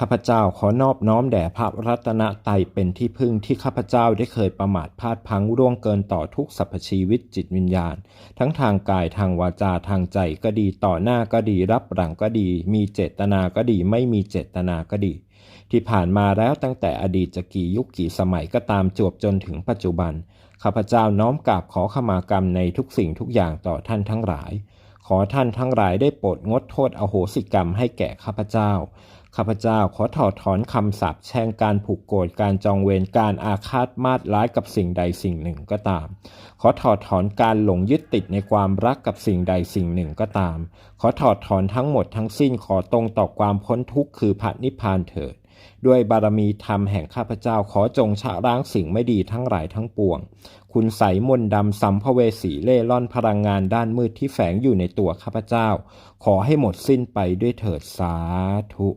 ข้าพเจ้าขอนอบน้อมแด่พระรัตนตรัยเป็นที่พึ่งที่ข้าพเจ้าได้เคยประมาทพลาดพังร่วงเกินต่อทุกสรรพชีวิตจิตวิญญาณ ทั้งทางกายทางวาจาทางใจก็ดีต่อหน้าก็ดีรับหลังก็ดี มีเจตนาก็ดี ไม่มีเจตนาก็ดี ที่ผ่านมาแล้วตั้งแต่อดีตจะกี่ยุคกี่สมัยก็ตามจวบจนถึงปัจจุบันข้าพเจ้าน้อมกราบขอขมากรรมในทุกสิ่งทุกอย่างต่อท่านทั้งหลาย ขอท่านทั้งหลายได้โปรดงดโทษอโหสิกรรมให้แก่ข้าพเจ้า ข้าพเจ้าขอถอดถอนคำสาปแช่งการผูกโกรธการจองเวรการอาฆาตมาดร้ายกับสิ่งใดสิ่งหนึ่งก็ตาม ขอถอดถอนการหลงยึดติดในความรักกับสิ่งใดสิ่งหนึ่งก็ตาม ขอถอดถอนทั้งหมดทั้งสิ้นขอตรงต่อความพ้นทุกข์คือพระนิพพานเถิด ด้วยบารมีธรรมแห่งข้าพเจ้าขอจงชะล้างสิ่งไม่ดีทั้งหลายทั้งปวง คุณใสมนดำสัมภเวสีเล่ล่อนพลังงานด้านมืดที่แฝงอยู่ในตัวข้าพเจ้า ขอให้หมดสิ้นไปด้วยเถิดสาธุ